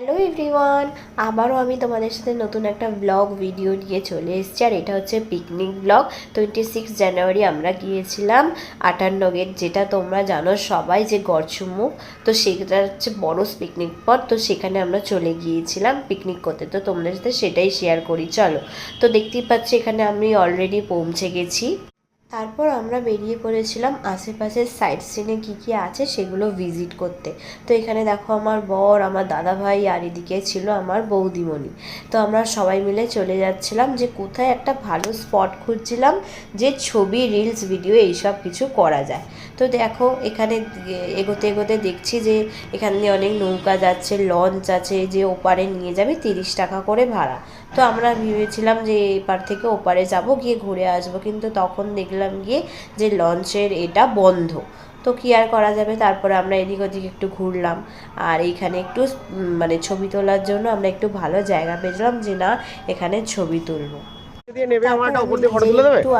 Hello everyone আবারও আমি তোমাদের সাথে নতুন একটা ব্লগ ভিডিও নিয়ে চলে এসেছি, আর এটা হচ্ছে পিকনিক ব্লগ টোয়েন্টি সিক্স জানুয়ারি আমরা গিয়েছিলাম আটান্ন গেট যেটা তোমরা জানো সবাই যে গড়চুমুখ তো সেটা হচ্ছে বড় পিকনিক পথ তো সেখানে আমরা চলে গিয়েছিলাম পিকনিক করতে। তো তোমাদের সাথে সেটাই শেয়ার করি, চলো। তো দেখতেই পাচ্ছি, এখানে আমি অলরেডি পৌঁছে গেছি। তারপর আমরা বেরিয়ে পড়েছিলাম আশেপাশের সাইড সিনে কী কী আছে সেগুলো ভিজিট করতে। তো এখানে দেখো আমার বর, আমার দাদা ভাই আর এদিকে ছিল আমার বৌদিমণি। তো আমরা সবাই মিলে চলে যাচ্ছিলাম যে কোথায় একটা ভালো স্পট খুঁজছিলাম যে ছবি রিলস ভিডিও এইসব কিছু করা যায়। তো দেখো এখানে এগোতে এগোতে দেখছি যে এখানে অনেক নৌকা যাচ্ছে লঞ্চ আছে যে ওপারে নিয়ে যাবে তিরিশ টাকা করে ভাড়া। তো আমরা ভেবেছিলাম যে এপার থেকে ওপারে যাব, গিয়ে ঘুরে আসব। কিন্তু তখন দেখলাম গিয়ে যে লঞ্চের এটা বন্ধ। তো কি আর করা যাবে? তারপরে আমরা এদিক ওদিক একটু ঘুরলাম। আর এইখানে একটু মানে ছবি তোলার জন্য আমরা একটু ভালো জায়গা পেয়েছিলাম যে না, এখানে ছবি তুলবো। একটা আমি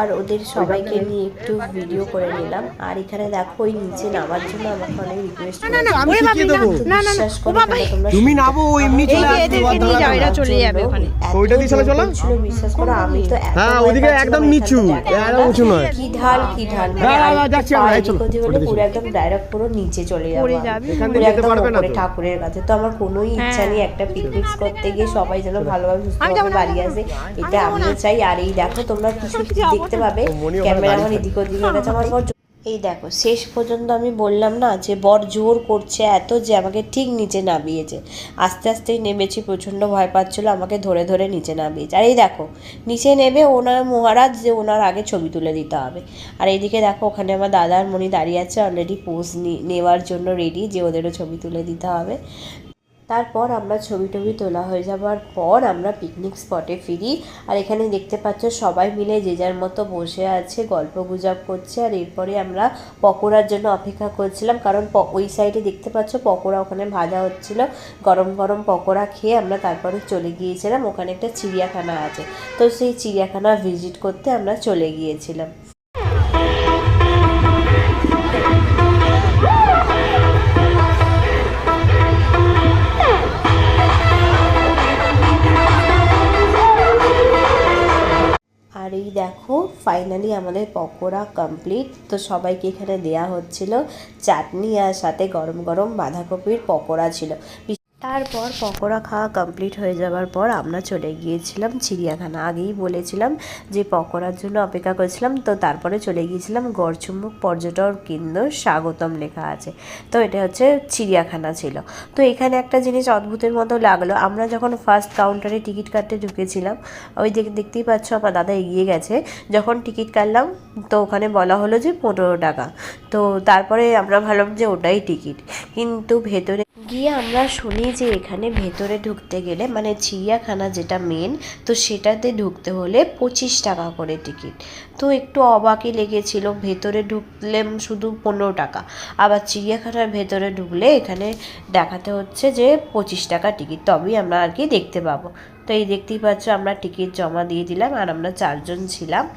আর ওদের সবাইকে নিয়ে একটু ভিডিও করে নিলাম। আর এখানে দেখো ওই নিচে নামার জন্য আমাকে অনেক রিকোয়েস্ট আমি শিখিয়ে দেবো। বিশ্বাস করো তোমরা তোমরা তুমি নাবো এমনি চলে আসবে এদেরকে নিয়ে যাও, এরা চলে যাবে ওখানে। ওইটা দিয়ে চলে। চলো? বিশ্বাস করো আমি তো হ্যাঁ, একদম নিচু, একদম উঁচু নয়। কি ঢাল কি ঢাল মানে হ্যাঁ, হ্যাঁ, যাচ্ছি আমরা, চলো, পুরো একদম ডাইরেক্ট পুরো নিচে চলে আমি। যাবে। এখান পুরো যেতে পারবে না ঠাকুরের কাছে। তো আমার কোনোই ইচ্ছা হ্যাঁ। নেই একটা পিকনিক করতে গিয়ে সবাই যেন ভালোভাবে সুস্থভাবে বাড়ি আসে। এটা আমিও চাই আর এই দেখো তোমরা কিছু দেখতে পাবে। ক্যামেরা ওখানে এদিক ওদিক হয়ে গেছে আমার বর এই দেখো শেষ পর্যন্ত আমি বললাম না যে বর জোর করছে এত যে আমাকে ঠিক নিচে নামিয়েছে। আস্তে আস্তেই নেমেছি প্রচণ্ড ভয় পাচ্ছিল আমাকে ধরে ধরে নিচে নামিয়েছে। আর এই দেখো নিচে নেবে ওনার মহারাজ যে ওনার আগে ছবি তুলে দিতে হবে। আর এইদিকে দেখো ওখানে আমার দাদার মনি দাঁড়িয়ে আছে অলরেডি পোজ নেওয়ার জন্য রেডি যে ওদেরও ছবি তুলে দিতে হবে। তারপর আমরা ছবি টবি তোলা হয়ে যাওয়ার পর আমরা পিকনিক স্পটে ফিরি। আর এখানে দেখতে পাচ্ছ সবাই মিলে যে যার মতো বসে আছে, গল্প গুজব করছে। আর এরপরে আমরা পকোড়ার জন্য অপেক্ষা করছিলাম, কারণ ওই সাইডে দেখতে পাচ্ছ পকোড়া ওখানে ভাজা হচ্ছিল। গরম গরম পকোড়া খেয়ে আমরা তারপরে চলে গিয়েছিলাম। ওখানে একটা চিড়িয়াখানা আছে। তো সেই চিড়িয়াখানা ভিজিট করতে আমরা চলে গিয়েছিলাম। ফাইনালি আমাদের পকোড়া কমপ্লিট তো সবাইকে এখানে দেয়া হচ্ছিল। চাটনি আর সাথে গরম গরম বাঁধাকপির পকোড়া ছিল। তারপর পকোড়া খাওয়া কমপ্লিট হয়ে যাওয়ার পর আমরা চলে গিয়েছিলাম চিড়িয়াখানা। আগেই বলেছিলাম যে পকোড়ার জন্য অপেক্ষা করেছিলাম, তো তারপরে চলে গিয়েছিলাম গড়চুম্বুক পর্যটন কেন্দ্র স্বাগতম লেখা আছে। তো এটা হচ্ছে চিড়িয়াখানা ছিল। তো এখানে একটা জিনিস অদ্ভুতের মতো লাগল, আমরা যখন ফার্স্ট কাউন্টারে টিকিট কাটতে ঢুকেছিলাম, ওই দিকে দেখতেই পাচ্ছ আমার দাদা এগিয়ে গেছে, যখন টিকিট কাটলাম, তো ওখানে বলা হলো যে পনেরো টাকা। তো তারপরে আমরা ভাবলাম যে ওটাই টিকিট কিন্তু ভেতরে গিয়ে আমরা শুনি যে এখানে ভেতরে ঢুকতে গেলে মানে চিড়িয়াখানা যেটা মেন তো সেটাতে ঢুকতে হলে পঁচিশ টাকা করে টিকিট তো একটু অবাকই লেগেছিল, ভেতরে ঢুকলে শুধু পনেরো টাকা। আবার চিড়িয়াখানার ভেতরে ঢুকলে এখানে দেখাতে হচ্ছে যে পঁচিশ টাকা টিকিট তবেই আমরা আর কি দেখতে পাবো। তো এই দেখতেই পাচ্ছ, আমরা টিকিট জমা দিয়ে দিলাম আর আমরা চারজন ছিলাম।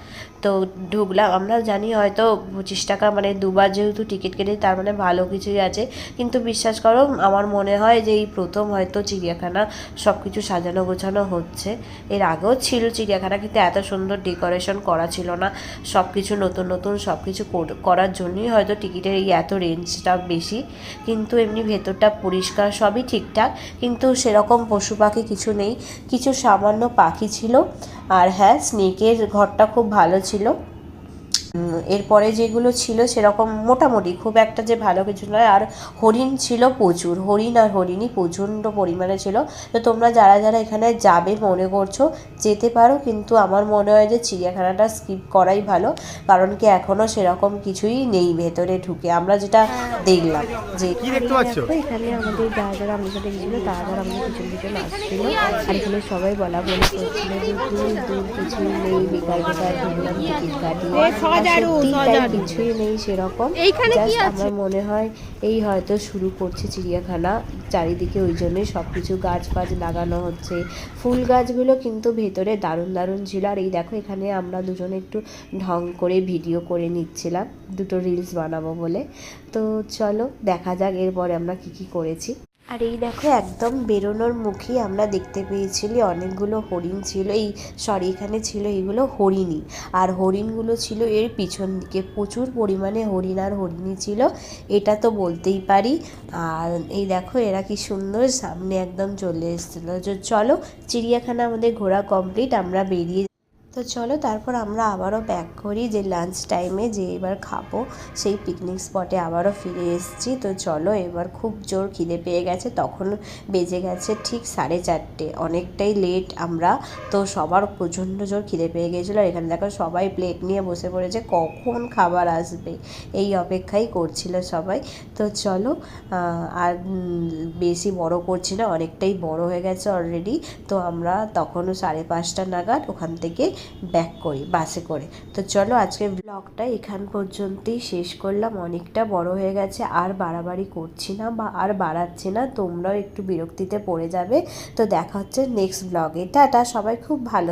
তো ঢুকলাম আমরা জানি হয়তো পঁচিশ টাকা মানে দুবার যেহেতু টিকিট কেটে তার মানে ভালো কিছুই আছে। কিন্তু বিশ্বাস করো, আমার মনে হয় যে এই প্রথম হয়তো চিড়িয়াখানা সব কিছু সাজানো গোছানো হচ্ছে। এর আগেও ছিল চিড়িয়াখানা, কিন্তু এত সুন্দর ডেকোরেশন করা ছিল না। সব কিছু নতুন নতুন সব কিছু কর- করার জন্যই হয়তো টিকিটের এই এত রেঞ্জটা বেশি। কিন্তু এমনি ভেতরটা পরিষ্কার, সবই ঠিকঠাক। কিন্তু সেরকম পশু পাখি কিছু নেই। কিছু সামান্য পাখি ছিল। আর হ্যাঁ স্নেকের ঘরটা খুব ভালো ছিল। এরপরে যেগুলো ছিল সেরকম মোটামুটি খুব একটা যে ভালো কিছু নয়। আর হরিণ ছিল প্রচুর হরিণ আর হরিণই প্রচণ্ড পরিমাণে ছিল। তো তোমরা যারা যারা এখানে যাবে মনে করছ যেতে পারো কিন্তু আমার মনে হয় যে চিড়িয়াখানাটা স্কিপ করাই ভালো কারণ কি এখনও সেরকম কিছুই নেই ভেতরে ঢুকে। আমরা যেটা দেখলাম যে কি দেখতে পাচ্ছ? এখানে আমাদের যারা যারা আমাদের সাথে গেছিল তারা যারা আমাদের পিছন পিছন আসছিল। আর এখানে সবাই বলা বলি করছিল যে দূর দূর কিছুই নেই বেকার বেকার ঢুকলাম টিকিট কাটিয়ে কিছুই নেই সেরকম? আমার মনে হয় এই হয়তো শুরু করছে চিড়িয়াখানা। চারিদিকে ওই জন্যই সব কিছু গাছ ফাছ লাগানো হচ্ছে। ফুল গাছগুলো কিন্তু ভেতরে দারুণ দারুণ ছিল। আর এই দেখো এখানে আমরা দুজনে একটু ঢং করে ভিডিও করে নিচ্ছিলাম। দুটো রিলস বানাবো বলে। তো চলো দেখা যাক এরপরে আমরা কি কি করেছি। আর এই দেখো, একদম বেরোনোর মুখেই আমরা দেখতে পেয়েছিলি অনেকগুলো হরিণ ছিল। এই সরি এখানে ছিল এইগুলো হরিণী আর হরিণগুলো ছিল এর পিছন দিকে। প্রচুর পরিমাণে হরিণ আর হরিণী ছিল, এটা তো বলতেই পারি। আর এই দেখো, এরা কি সুন্দর সামনে একদম চলে এসেছিল। চলো, চিড়িয়াখানা আমাদের ঘোরা কমপ্লিট আমরা বেরিয়ে তো চলো তারপর আমরা আবারও ব্যাক করি যে লাঞ্চ টাইমে যে এবার খাব, সেই পিকনিক স্পটে আবারও ফিরে এসেছি। তো চলো এবার খুব জোর খিদে পেয়ে গেছে, তখন বেজে গেছে ঠিক সাড়ে চারটে। অনেকটাই লেট আমরা, তো সবার প্রচণ্ড জোর খিদে পেয়ে গেছিল। আর এখানে দেখো সবাই প্লেট নিয়ে বসে পড়েছে, কখন খাবার আসবে? এই অপেক্ষাই করছিল সবাই। তো চলো আর বেশি বড় করছি না, অনেকটাই বড় হয়ে গেছে অলরেডি তো আমরা তখনও সাড়ে পাঁচটা নাগাদ ওখান থেকে ব্যাক করি, বাসে করে। তো চলো আজকে ব্লগটা এখান পর্যন্তই শেষ করলাম। অনেকটা বড় হয়ে গেছে, আর বাড়াবাড়ি করছি না বা আর বাড়াচ্ছি না, তোমরাও একটু বিরক্তিতে পড়ে যাবে। তো দেখা হচ্ছে নেক্সট ব্লগে টাটা, সবাই খুব ভালো